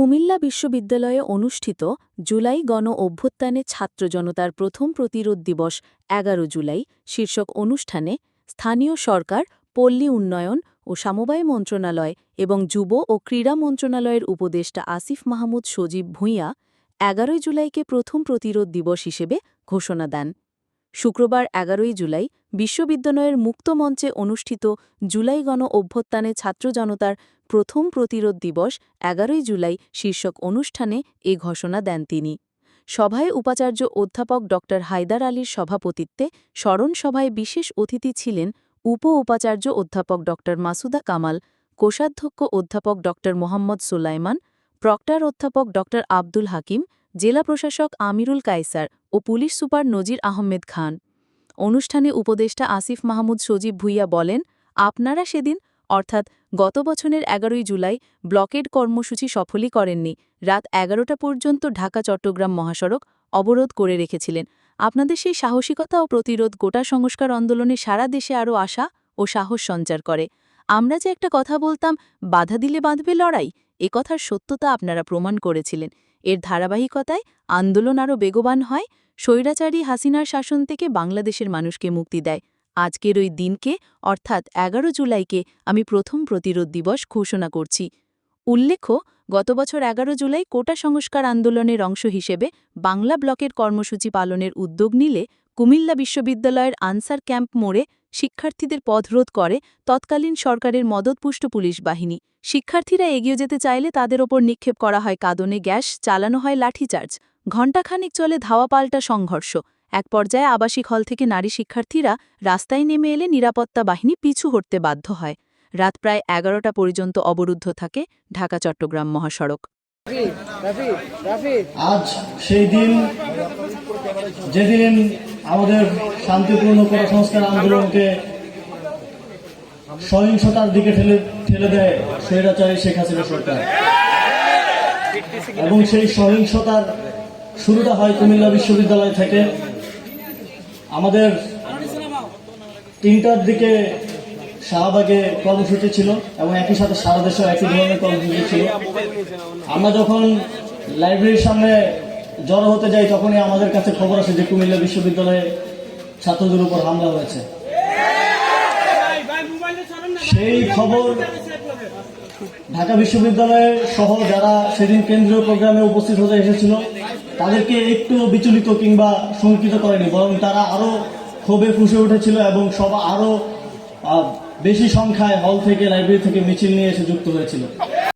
কুমিল্লা বিশ্ববিদ্যালয়ে অনুষ্ঠিত জুলাই গণ অভ্যুত্থানে ছাত্র জনতার প্রথম প্রতিরোধ দিবস, এগারো জুলাই, শীর্ষক অনুষ্ঠানে স্থানীয় সরকার, পল্লী উন্নয়ন ও সমবায় মন্ত্রণালয় এবং যুব ও ক্রীড়া মন্ত্রণালয়ের উপদেষ্টা আসিফ মাহমুদ সজীব ভূঁইয়া এগারোই জুলাইকে প্রথম প্রতিরোধ দিবস হিসেবে ঘোষণা দেন। শুক্রবার এগারোই জুলাই বিশ্ববিদ্যালয়ের মুক্তমঞ্চে অনুষ্ঠিত জুলাই গণ অভ্যুত্থানে ছাত্র জনতার প্রথম প্রতিরোধ দিবস এগারোই জুলাই শীর্ষক অনুষ্ঠানে এ ঘোষণা দেন তিনি। সভায় উপাচার্য অধ্যাপক ড হায়দার আলীর সভাপতিত্বে স্মরণ সভায় বিশেষ অতিথি ছিলেন উপ উপাচার্য অধ্যাপক ড মাসুদা কামাল, কোষাধ্যক্ষ অধ্যাপক ড মোহাম্মদ সুলাইমান, প্রক্টর অধ্যাপক ড আব্দুল হাকিম, জেলা প্রশাসক আমিরুল কায়সার ও পুলিশ সুপার নজির আহমেদ খান। অনুষ্ঠানে উপদেষ্টা আসিফ মাহমুদ সজীব ভুইয়া বলেন, আপনারা সেদিন অর্থাৎ গত বছরের এগারোই জুলাই ব্লকেড কর্মসূচি সফলই করেননি। রাত এগারোটা পর্যন্ত ঢাকা চট্টগ্রাম মহাসড়ক অবরোধ করে রেখেছিলেন। আপনাদের সেই সাহসিকতা ও প্রতিরোধ গোটা সংস্কার আন্দোলনে সারা দেশে আরও আশা ও সাহস সঞ্চার করে। আমরা যে একটা কথা বলতাম, বাধা দিলে বাঁধবে লড়াই, এ কথার সত্যতা আপনারা প্রমাণ করেছিলেন। এর ধারাবাহিকতায় আন্দোলন আরও বেগবান হয়, স্বৈরাচারী হাসিনার শাসন থেকে বাংলাদেশের মানুষকে মুক্তি দেয়। আজকের ওই দিনকে, অর্থাৎ এগারো জুলাইকে, আমি প্রথম প্রতিরোধ দিবস ঘোষণা করছি। উল্লেখ্য, গত বছর এগারো জুলাই কোটা সংস্কার আন্দোলনের অংশ হিসেবে বাংলা ব্লকের কর্মসূচি পালনের উদ্যোগ নিলে কুমিল্লা বিশ্ববিদ্যালয়ের আনসার ক্যাম্প মোড়ে শিক্ষার্থীদের পথরোধ করে তৎকালীন সরকারের মদতপুষ্ট পুলিশ বাহিনী। শিক্ষার্থীরা এগিয়ে যেতে চাইলে তাদের ওপর নিক্ষেপ করা হয় কাদনে গ্যাস, চালানো হয় লাঠিচার্জ। ঘণ্টাখানিক চলে ধাওয়া পাল্টা সংঘর্ষ। এক পর্যায়ে আবাসিক হল থেকে নারী শিক্ষার্থীরা রাস্তায় নেমে এলে নিরাপত্তা বাহিনী পিছু হটতে বাধ্য হয়। রাত প্রায় এগারোটা পর্যন্ত অবরুদ্ধ থাকে ঢাকা চট্টগ্রাম মহাসড়ক। আজ সেই দিন যেদিন আমাদের শান্তিপূর্ণ করা সংস্কার আন্দোলনকে সহিংসতার দিকে ঠেলে ঠেলে দেয় স্বৈরাচারী শেখ হাসিনা সরকার। এবং সেই সহিংসতার শুরুটা হয় কুমিল্লা বিশ্ববিদ্যালয় থেকে। আমাদের তিনটার দিকে শাহবাগে কর্মসূচি ছিল এবং একই সাথে সারা দেশেও একই ধরনের কর্মসূচি ছিল। আমরা যখন লাইব্রেরির সামনে জড়ো হতে যাই, তখনই আমাদের কাছে খবর আসে যে কুমিল্লা বিশ্ববিদ্যালয়ে ছাত্রদের উপর হামলা হয়েছে। সেই খবর ঢাকা বিশ্ববিদ্যালয়ের সহ যারা সেদিন কেন্দ্রীয় প্রোগ্রামে উপস্থিত হতে এসেছিল, তাদেরকে একটু বিচলিত কিংবা শঙ্কিত করেনি, বরং তারা আরও ক্ষোভে ফুসে উঠেছিল এবং সব আরও বেশি সংখ্যায় হল থেকে, লাইব্রেরি থেকে মিছিল নিয়ে এসে যুক্ত হয়েছিল।